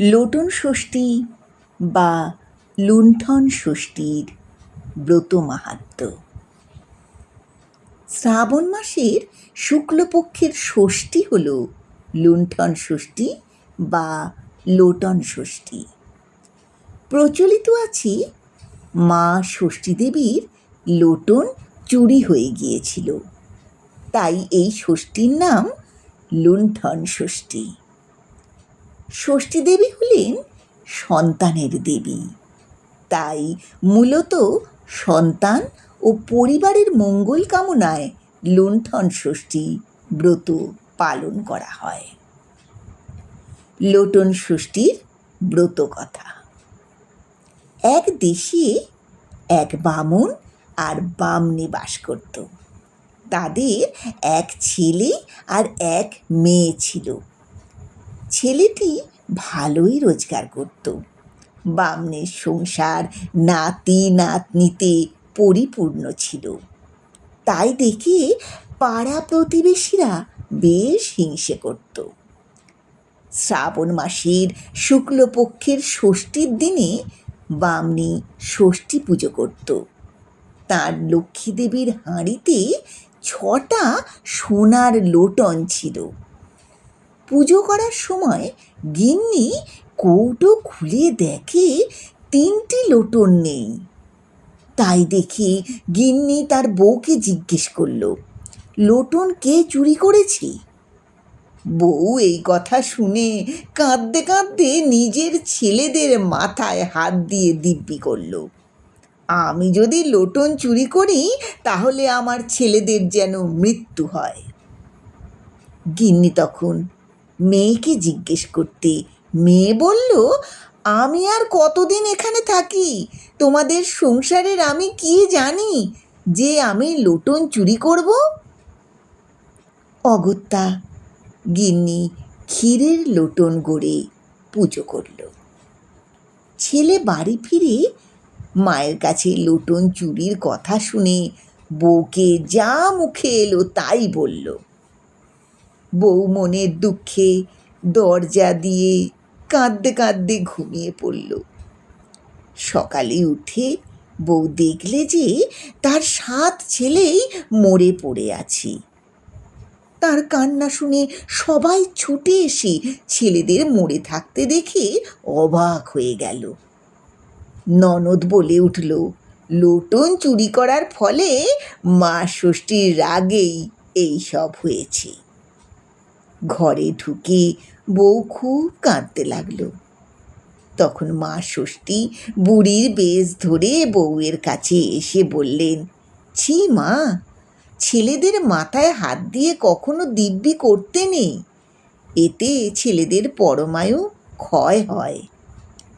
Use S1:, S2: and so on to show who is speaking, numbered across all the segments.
S1: Lotion ষষ্ঠী বা লুণ্ঠন ষষ্ঠীর ব্রত মাহাত্ম্য। শ্রাবণ মাসের শুক্লপক্ষের ষষ্ঠী হল লুণ্ঠন ষষ্ঠী বা লোটন ষষ্ঠী। প্রচলিত আছে মা ষষ্ঠী দেবীর লোটন চুরি হয়ে গিয়েছিল। তাই এই ষষ্ঠীর নাম লুণ্ঠন ষষ্ঠী। ষষ্ঠী দেবী হলেন সন্তানের দেবী। তাই মূলত সন্তান ও পরিবারের মঙ্গল কামনায় লুণ্ঠন ষষ্ঠী ব্রত পালন করা হয়। লোটন ষষ্ঠীর ব্রত কথা। এক দেশে এক বামুন আর বামনি বাস করত। তাদের এক ছেলে আর এক মেয়ে ছিল। ছেলেটি ভালোই রোজগার করত। বামনের সংসার নাতি নাতনিতে পরিপূর্ণ ছিল। তাই দেখে পাড়া প্রতিবেশীরা বেশ হিংসে করত। শ্রাবণ মাসের শুক্লপক্ষের ষষ্ঠীর দিনে বামনি ষষ্ঠী পুজো করত। তার লক্ষ্মী দেবীর হাঁড়িতে ছটা সোনার লোটন ছিল। পুজো করার সময় গিন্নি কৌটো খুলে দেখে তিনটি লোটন নেই। তাই দেখি গিন্নি তার বউকে জিজ্ঞেস করল, লোটন কে চুরি করেছে? বউ এই কথা শুনে কাঁদতে কাঁদতে নিজের ছেলেদের মাথায় হাত দিয়ে দিব্যি করল, আমি যদি লোটন চুরি করি, তাহলে আমার ছেলেদের যেন মৃত্যু হয়। গিন্নি তখন মেয়েকে জিজ্ঞেস করতে। মেয়ে বলল, আমি আর কতদিন এখানে থাকি? তোমাদের সংসারের আমি কি জানি? যে আমি লোটন চুরি করব? অগত্যা, গিন্নি ক্ষীরের লোটন গড়ে পুজো করল। ছেলে বাড়ি ফিরে মায়ের কাছে লোটন চুরির কথা শুনে বউকে যা মুখে এলো তাই বলল। বউ মনের দুঃখে দরজা দিয়ে কাঁদতে কাঁদতে ঘুমিয়ে পড়ল। সকালে উঠে বউ দেখলে যে তার সাত ছেলেই মরে পড়ে আছে। তার কান্না শুনে সবাই ছুটে এসে ছেলেদের মরে থাকতে দেখে অবাক হয়ে গেল। ননদ বলে উঠল, লোটন চুরি করার ফলে মা ষষ্ঠীর রাগেই এই সব হয়েছে। ঘরে ঢুকে বউ খুব কাঁদতে লাগল। তখন মা ষষ্ঠী বুড়ির বেশ ধরে বউয়ের কাছে এসে বললেন, ছি মা, ছেলেদের মাথায় হাত দিয়ে কখনো দিব্যি করতে নেই। এতে ছেলেদের পরমায়ু ক্ষয় হয়।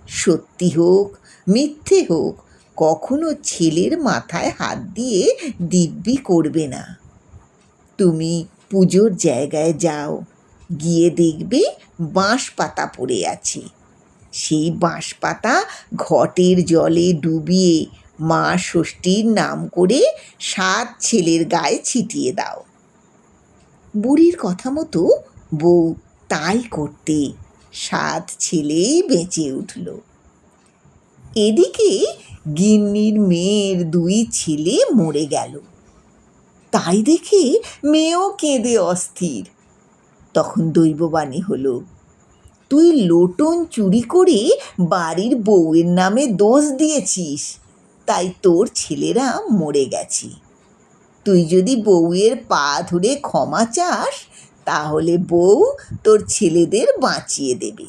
S1: সত্যি হোক, মিথ্যে হোক, কখনো ছেলের মাথায় হাত দিয়ে দিব্যি করবে না। তুমি পুজোর জায়গায় যাও। গিয়ে দেখবে বাঁশ পাতা পড়ে আছে। সেই বাঁশ পাতা ঘটের জলে ডুবিয়ে মা ষষ্ঠীর নাম করে সাত ছেলের গায়ে ছিটিয়ে দাও। বুড়ির কথা মতো বউ তাই করতে সাত ছেলেই বেঁচে উঠল। এদিকে গিন্নির মেয়ের দুই ছেলে মরে গেল। তাই দেখে মেয়েও কেঁদে অস্থির। তখন দৈববাণী হলো, তুই লোটন চুরি করে বাড়ির বউয়ের নামে দোষ দিয়েছিস, তাই তোর ছেলেরা মরে গেছে। তুই যদি বউয়ের পা ধরে ক্ষমা চাস, তাহলে বউ তোর ছেলেদের বাঁচিয়ে দেবে।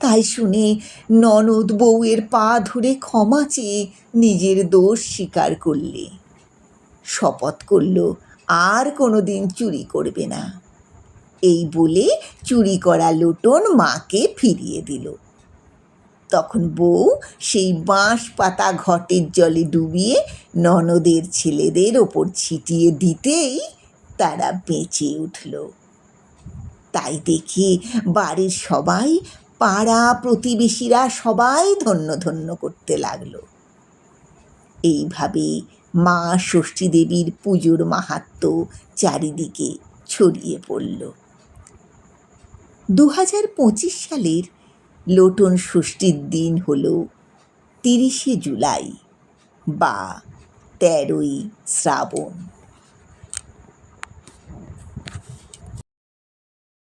S1: তাই শুনে ননদ বউয়ের পা ধরে ক্ষমা চেয়ে নিজের দোষ স্বীকার করলে। শপথ করল, আর কোনো দিন চুরি করবে না। এই বলে চুরি করা লোটন মাকে ফিরিয়ে দিল। তখন বউ সেই বাঁশ পাতা ঘটের জলে ডুবিয়ে ননদের ছেলেদের ওপর ছিটিয়ে দিতেই তারা বেঁচে উঠল। তাই দেখে বাড়ির সবাই, পাড়া প্রতিবেশীরা সবাই ধন্য ধন্য করতে লাগল। এইভাবে মা ষষ্ঠী দেবীর পুজোর মাহাত্ম্য চারিদিকে ছড়িয়ে পড়ল। দু হাজার পঁচিশ সালের লোটন ষষ্ঠীর দিন হল তিরিশে জুলাই বা তেরোই শ্রাবণ।